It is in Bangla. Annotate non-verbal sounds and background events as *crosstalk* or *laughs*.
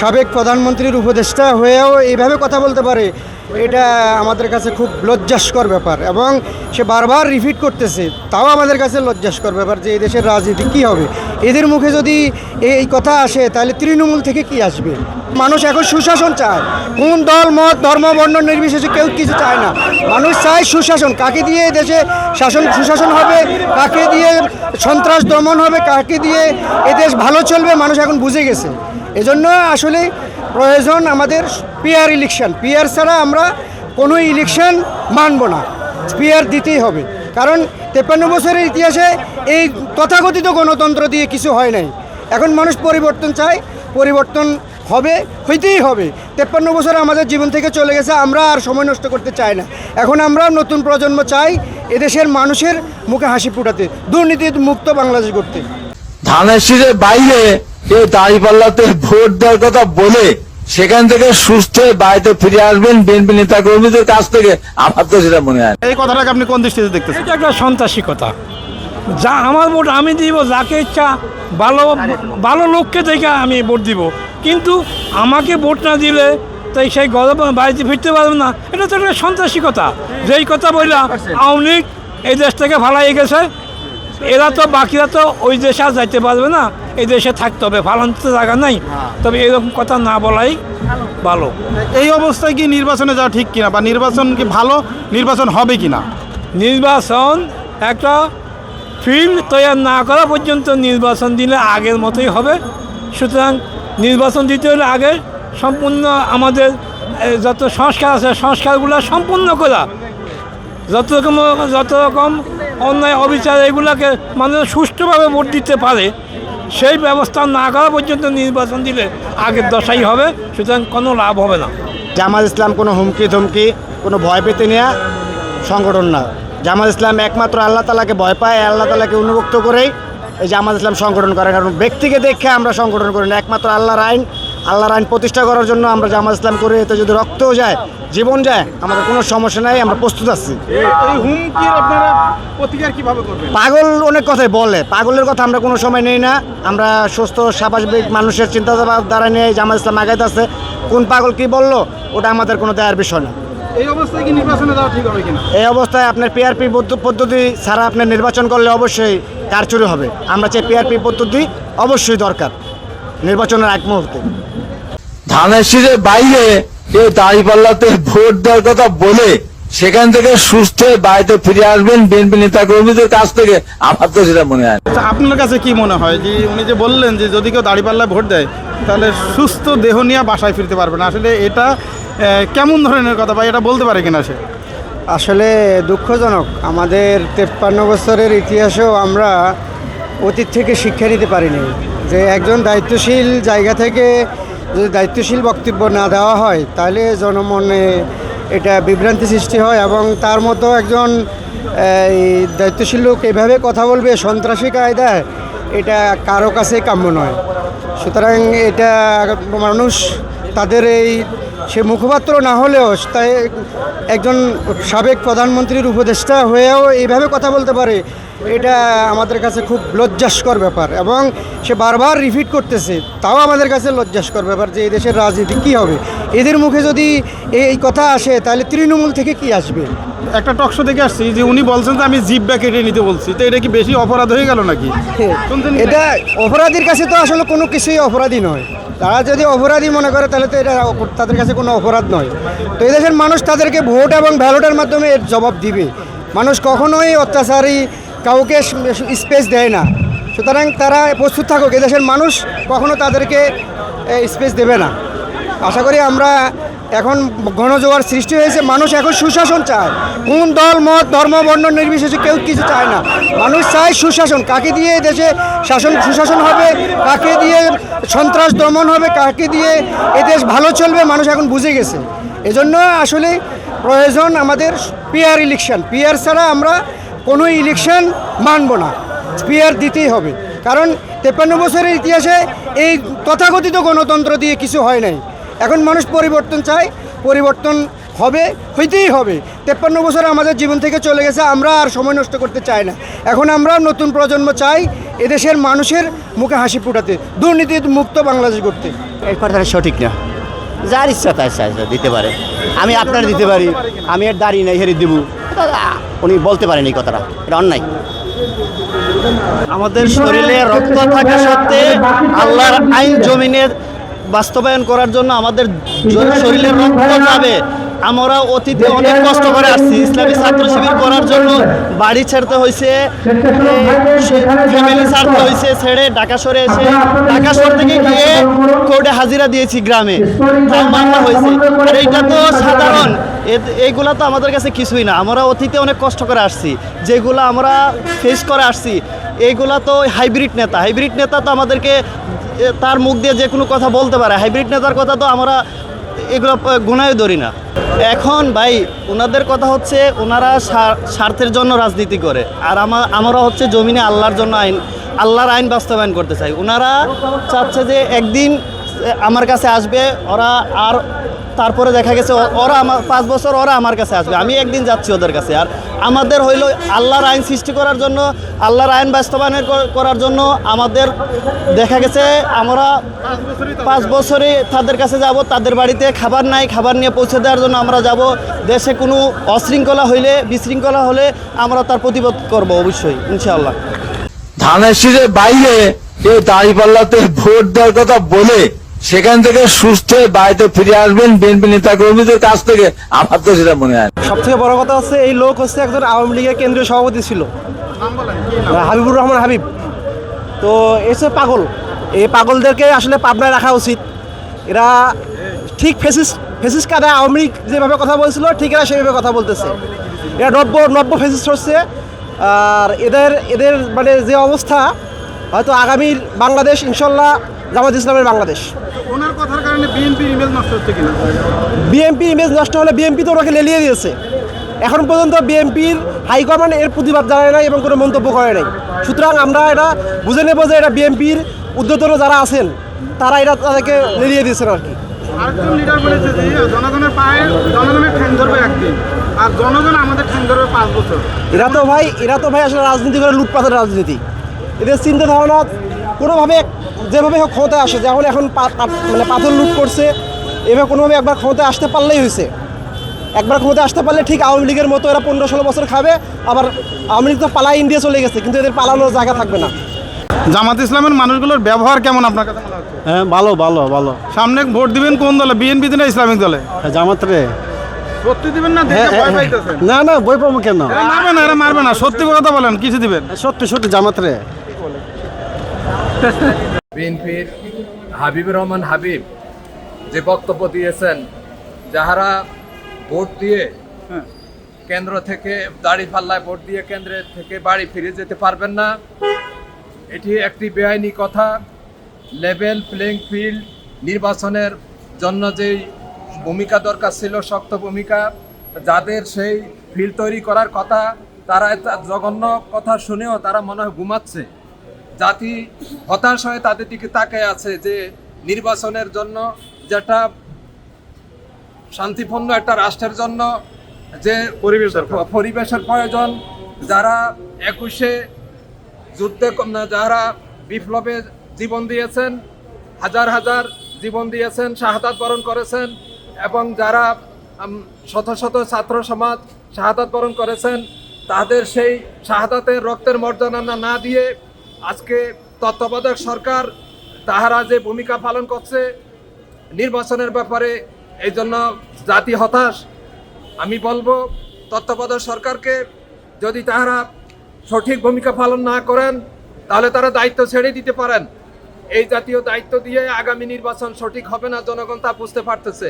সাবেক প্রধানমন্ত্রীর উপদেষ্টা হয়েও এইভাবে কথা বলতে পারে। এটা আমাদের কাছে খুব লজ্জাস্কর ব্যাপার এবং সে বারবার রিপিট করতেছে। তাও আমাদের কাছে লজ্জাস্কর ব্যাপার যে এই দেশের রাজনীতি কী হবে? এদের মুখে যদি এই কথা আসে, তাহলে তৃণমূল থেকে কি আসবে? মানুষ এখন সুশাসন চায়। কোন দল, মত, ধর্ম, বর্ণ নির্বিশেষে কেউ কিছু চায় না। মানুষ চায় সুশাসন। কাকে দিয়ে দেশে শাসন, সুশাসন হবে? কাকে দিয়ে সন্ত্রাস দমন হবে? কাকে দিয়ে এ দেশ ভালো চলবে? মানুষ এখন বুঝে গেছে। এজন্য আসলে প্রয়োজন আমাদের পিয়ার ইলেকশন পিয়ার ছাড়া আমরা কোনো ইলেকশন মানব না। পিয়ার দিতেই হবে। কারণ তেপ্পান্ন বছরের ইতিহাসে এই তথাকথিত গণতন্ত্র দিয়ে কিছু হয় নাই। এখন মানুষ পরিবর্তন চায়, পরিবর্তন হবে, হইতেই হবে। তেপ্পান্ন বছর আমাদের জীবন থেকে চলে গেছে, আমরা আর সময় নষ্ট করতে চাই না। এখন আমরা নতুন প্রজন্ম চাই এদেশের মানুষের মুখে হাসি ফুটাতে দুর্নীতি মুক্ত বাংলাদেশ করতে ধানের শীষের বাইরে এই দাঁড়িপাল্লাতে ভোট দেওয়ার কথা বলে সেখান থেকে সুস্থ হয়ে বাড়িতে ফিরে আসবেন বিএনপি নেতা কর্মীদের কাছ থেকে। আমার তো সেটা মনে হয় এই কথাটাকে আপনি কোন দৃষ্টিতে দেখতেছেন? এটা একটা সন্ত্রাসিকতা যা আমার ভোট আমি দিব যাকে ইচ্ছা ভালো ভালো লোককে দেখে আমি ভোট দিব। কিন্তু আমাকে ভোট না দিলে তাই সেই গরম বাড়িতে ফিরতে পারবে না। এটা তো একটা সন্ত্রাসী কথা। যেই কথা বললাম আওয়ামী লীগ এই দেশ থেকে ফালাই গেছে। এরা তো বাকিরা তো ওই দেশে আর যাইতে পারবে না। এই দেশে থাকতে হবে ফালানোর তো জায়গা নাই। তবে এরকম কথা না বলাই ভালো। এই অবস্থায় কি নির্বাচনে যাওয়া ঠিক কিনা বা নির্বাচন কি ভালো নির্বাচন হবে কিনা? নির্বাচন একটা ফিল্ড তৈরি না করা পর্যন্ত নির্বাচন দিলে আগের মতোই হবে। সুতরাং নির্বাচন দিতে হলে আগে সম্পূর্ণ আমাদের যত সংস্কার আছে সংস্কারগুলো সম্পূর্ণ করা। যত রকম যত রকম অন্যায়, অবিচার এগুলোকে মানুষ সুষ্ঠুভাবে ভোট দিতে পারে, সেই ব্যবস্থা না করা পর্যন্ত নির্বাচন দিলে আগের দশাই হবে, সুতরাং কোনো লাভ হবে না। জামাত ইসলাম কোনো হুমকি ধমকি, কোনো ভয় পেতে নেওয়া সংগঠন না। জামাত ইসলাম একমাত্র আল্লাহ তালাকে ভয় পায়, আল্লাহ তালাকে অনুভক্ত করেই এই জামাত ইসলাম সংগঠন করে। কারণ ব্যক্তিকে দেখে আমরা সংগঠন করি না, একমাত্র আল্লাহর আইন আল্লাহর আইন প্রতিষ্ঠা করার জন্য আমরা জামাত ইসলাম করি এতে যদি রক্তও যায় জীবন যায় আমাদের কোনো সমস্যা নাই আমরা প্রস্তুত আছি। পাগল অনেক কথাই বলে পাগলের কথা আমরা কোনো সময় নেই না। আমরা সুস্থ স্বাভাবিক মানুষের চিন্তাধারা দ্বারা নিয়ে জামাত ইসলাম আগাইতে আছে। কোন পাগল কি বলল ওটা আমাদের কোনো দেয়ার বিষয় না। এই অবস্থায় কি নির্বাচনে যাওয়া ঠিক হবে কিনা? এই অবস্থায় আপনার পিআরপি পদ্ধতি ছাড়া আপনার নির্বাচন করলে অবশ্যই কারচুরি হবে। আমরা চাই পিআরপি পদ্ধতি অবশ্যই দরকার। নির্বাচনের এক মুহূর্তে। ধানের শীষের বাইরে এই দাঁড়িপাল্লাতে ভোট দেওয়ার কথা বলে সেখান থেকে সুস্থ হয়ে বাড়িতে ফিরে আসবেন বিএনপি নেতা কর্মীদের কাছ থেকে। আমার তো সেটা মনে হয়। আচ্ছা আপনার কাছে কি মনে হয়? যে উনি যে বললেন যে যদি কেউ দাড়িপাল্লায় ভোট দেয় তাহলে সুস্থ দেহ নিয়ে বাসায় ফিরতে পারবে না। আসলে এটা কেমন ধরনের কথা বা এটা বলতে পারে কিনা সে? আসলে দুঃখজনক। আমাদের তেপ্পান্ন বছরের ইতিহাসেও আমরা অতীত থেকে শিক্ষা নিতে পারিনি। যে একজন দায়িত্বশীল জায়গা থেকে যদি দায়িত্বশীল বক্তব্য না দেওয়া হয়, তাহলে জনমনে এটা বিভ্রান্তি সৃষ্টি হয় এবং তার মতো একজন, এই দায়িত্বশীল লোক এভাবে কথা বলবে, সন্ত্রাসী কায়দায় এটা কারও কাছে কাম্য নয়। সুতরাং এটা মানুষ তাদের এই, সে মুখপাত্র না হলেও তাই একজন সাবেক প্রধানমন্ত্রীর উপদেষ্টা হয়েও এইভাবে কথা বলতে পারে। এটা আমাদের কাছে খুব লজ্জাস্কর ব্যাপার এবং সে বারবার রিপিট করতেছে তাও আমাদের কাছে লজ্জাস্কর ব্যাপার যে এই দেশের রাজনীতি কী হবে? এদের মুখে যদি এই কথা আসে তাহলে তৃণমূল থেকে কি আসবে? একটা টকশো দেখে আসছি যে উনি বলছেন যে আমি জিব্বা কেটে নিতে বলছি তো এটা কি বেশি অপরাধ হয়ে গেল নাকি? এটা অপরাধীর কাছে তো আসলে কোনো কিছুই অপরাধী নয়। তারা যদি অপরাধী মনে করে তাহলে তো এটা তাদের কাছে কোনো অপরাধ নয়। তো এই দেশের মানুষ তাদেরকে ভোট এবং ব্যালটের মাধ্যমে এর জবাব দিবে। মানুষ কখনোই অত্যাচারী কাউকে স্পেস দেয় না। সুতরাং তারা প্রস্তুত থাকুক, এদেশের মানুষ কখনো তাদেরকে স্পেস দেবে না। আশা করি আমরা এখন গণজোয়ার সৃষ্টি হয়েছে, মানুষ এখন সুশাসন চায়। কোন দল, মত, ধর্ম, বর্ণ, নির্বিশেষে কেউ কিছু চায় না। মানুষ চায় সুশাসন। কাকে দিয়ে দেশে শাসন, সুশাসন হবে? কাকে দিয়ে সন্ত্রাস দমন হবে? কাকে দিয়ে এদেশ ভালো চলবে? মানুষ এখন বুঝে গেছে। এজন্য আসলে প্রয়োজন আমাদের পিয়ার ইলেকশন পিয়ার ছাড়া আমরা কোনো ইলেকশন মানব না। পিয়ার দিতেই হবে। কারণ তেপ্পান্ন বছরের ইতিহাসে এই তথাকথিত গণতন্ত্র দিয়ে কিছু হয় নাই। এখন মানুষ পরিবর্তন চায়, পরিবর্তন হবে, হইতেই হবে। তেপ্পান্ন বছর আমাদের জীবন থেকে চলে গেছে, আমরা আর সময় নষ্ট করতে চাই না। এখন আমরা নতুন প্রজন্ম চাই এদেশের মানুষের মুখে হাসি ফুটাতে, দুর্নীতি মুক্ত বাংলাদেশ করতে এই কথাটা সঠিক না। যার ইচ্ছা তার দিতে পারে। আমি আপনার দিতে পারি, আমি এর দাঁড়িয়ে নাই হেরে দেবো। উনি বলতে পারেন এই কথাটা, এটা অন্যায়। আমাদের শরীরে রক্ত থাকা সত্ত্বে আল্লাহর আইন জমিনের বাস্তবায়ন করার জন্য আমাদের শরীরে রক্ত যাবে। আমরা অতীতে অনেক কষ্ট করে আসছি। ইসলামী ছাত্র শিবির করার জন্য বাড়ি ছাড়তে হয়েছে ফ্যামিলি ছাড়তে হয়েছে, ছেড়ে ঢাকা সরে এসে ঢাকা শহর থেকে গিয়ে কোর্টে হাজিরা দিয়েছি গ্রামে। মামলা হয়েছে। আর এইটা তো সাধারণ। এইগুলা তো আমাদের কাছে কিছুই না। আমরা অতীতে অনেক কষ্ট করে আসছি। যেগুলো আমরা ফেস করে আসছি এইগুলা তো হাইব্রিড নেতা। হাইব্রিড নেতা তো আমাদেরকে তার মুখ দিয়ে যে কোনো কথা বলতে পারে। হাইব্রিড নেতার কথা তো আমরা এগুলো গুণায় ধরি না। এখন ভাই ওনাদের কথা হচ্ছে ওনারা স্বার্থের জন্য রাজনীতি করে। আর আমার আমরা হচ্ছে জমিনে আল্লাহর জন্য আইন আল্লাহর আইন বাস্তবায়ন করতে চাই। ওনারা চাচ্ছে যে একদিন আমার কাছে আসবে, ওরা আর তারপরে দেখা গেছে ওরা আমার পাঁচ বছর ওরা আমার কাছে আসবে। আমি একদিন যাচ্ছি ওদের কাছে। আর আমাদের হইল আল্লাহর আইন সৃষ্টি করার জন্য, আল্লাহর আইন বাস্তবায়নের করার জন্য আমাদের দেখা গেছে আমরা পাঁচ বছরে তাদের কাছে যাব, তাদের বাড়িতে খাবার নাই, খাবার নিয়ে পৌঁছে দেওয়ার জন্য আমরা যাব। দেশে কোনো অশৃঙ্খলা হইলে, বিশৃঙ্খলা হলে আমরা তার প্রতিবাদ করব অবশ্যই, ইনশাআল্লাহ। ধানের শীষের বাইরে কেউ দাঁড়িপাল্লাতে ভোট দেওয়ার কথা বলে সেখান থেকে সুস্থ বাড়িতে ফিরে আসবেন, বিএনপি নেতা কর্মীদের কাছ থেকে। আমার তো সেটা মনে হয় সব থেকে বড় কথা হচ্ছে, এই লোক হচ্ছে একজন আওয়ামী লীগের কেন্দ্রীয় সভাপতি ছিল? হাবিবুর রহমান হাবিব। তো এসে পাগল। এই পাগলদেরকে আসলে পাবনায় রাখা উচিত। এরা ঠিক ফেসিস ফেসিস কাদা আওয়ামী লীগ যেভাবে কথা বলছিল, ঠিক এরা সেভাবে কথা বলতেছে। এরা নব্য নব্য ফেসিস হচ্ছে। আর এদের এদের মানে যে অবস্থা, হয়তো আগামীর বাংলাদেশ, ইনশাল্লাহ জামাত ইসলামের বাংলাদেশ। ওনার কথার কারণে বিএনপির ইমেজ নষ্ট হচ্ছে কিনা? বিএনপি ইমেজ নষ্ট হলে বিএনপি তো ওনাকে লেলিয়ে দিয়েছে। এখন পর্যন্ত বিএনপির হাইকমান্ড এর প্রতিবাদ জানায় নাই এবং কোনো মন্তব্য করে নাই। সুতরাং আমরা এটা বুঝে নেব যে এটা বিএনপির উদ্যোতন যারা আছেন তারা এটা তাদেরকে লেলিয়ে দিয়েছেন আর কি। আরেকজন লিডার বলেছে যে জনগণের পায়ে জনগণের ঠ্যাং ধরবে একদিন আর জনগণ আমাদের ঠ্যাং ধরবে পাঁচ বছর। এরা তো ভাই এরা তো ভাই আসলে রাজনীতি করে লুটপাতের রাজনীতি। এদের চিন্তা ধারণা কোনোভাবে যেভাবে হোক ক্ষমতায় আসে যেমন এখন মানে পাথর লুট করছে এভাবে কোনোভাবে একবার ক্ষমতায় আসতে পারলেই হয়েছে। একবার ক্ষমতায় আসতে পারলে ঠিক আওয়ামী লীগের মতো এরা পনেরো ষোলো বছর খাবে আবার আওয়ামী লীগ তো পালাই ইন্ডিয়া চলে গেছে কিন্তু এদের পালানোর জায়গা থাকবে না। জামাত ইসলামের মানুষগুলোর ব্যবহার কেমন আপনার কাছে মনে হচ্ছে? হ্যাঁ ভালো ভালো ভালো। সামনে ভোট দিবেন কোন দলে? বিএনপি না ইসলামিক দলে? জামাত রে। সত্যি দিবেন না না না বই পাবো কেন? মারবে না এরা মারবে না। সত্যি কথা বলেন কিছু দিবেন। সত্যি সত্যি জামাত রে। *laughs* বিএনপির হাবিবুর রহমান হাবিব যে বক্তব্য দিয়েছেন যাহারা ভোট দিয়ে কেন্দ্র থেকে দাড়ি পাল্লায় ভোট দিয়ে কেন্দ্রে থেকে বাড়ি ফিরে যেতে পারবেন না। এটি একটি বেআইনি কথা। লেভেল প্লেইং ফিল্ড নির্বাচনের জন্য যেই ভূমিকা দরকার ছিল শক্ত ভূমিকা যাদের সেই ফিল্ড তৈরি করার কথা তারা জঘন্য কথা শুনেও তারা মনে হয় ঘুমাচ্ছে। জাতি হতাশ হয়ে তাদের দিকে তাকায় আছে যে নির্বাচনের জন্য যেটা শান্তিপূর্ণ একটা রাষ্ট্রের জন্য যে পরিবেশের পরিবেশের প্রয়োজন যারা একুশে যুদ্ধে যারা বিপ্লবে জীবন দিয়েছেন হাজার হাজার জীবন দিয়েছেন শাহাদাত বরণ করেছেন এবং যারা শত শত ছাত্র সমাজ শাহাদাত বরণ করেছেন তাদের সেই শাহাদাতের রক্তের মর্যাদা না- না দিয়ে আজকে তত্ত্বাবধায়ক সরকার তাহারা যে ভূমিকা পালন করছে নির্বাচনের ব্যাপারে, এই জন্য জাতি হতাশ। আমি বলব, তত্ত্বাবধায়ক সরকারকে যদি তাহারা সঠিক ভূমিকা পালন না করেন, তাহলে তারা দায়িত্ব ছেড়ে দিতে পারেন। এই জাতীয় দায়িত্ব দিয়ে আগামী নির্বাচন সঠিক হবে না, জনগণ তা বুঝতে পারতেছে।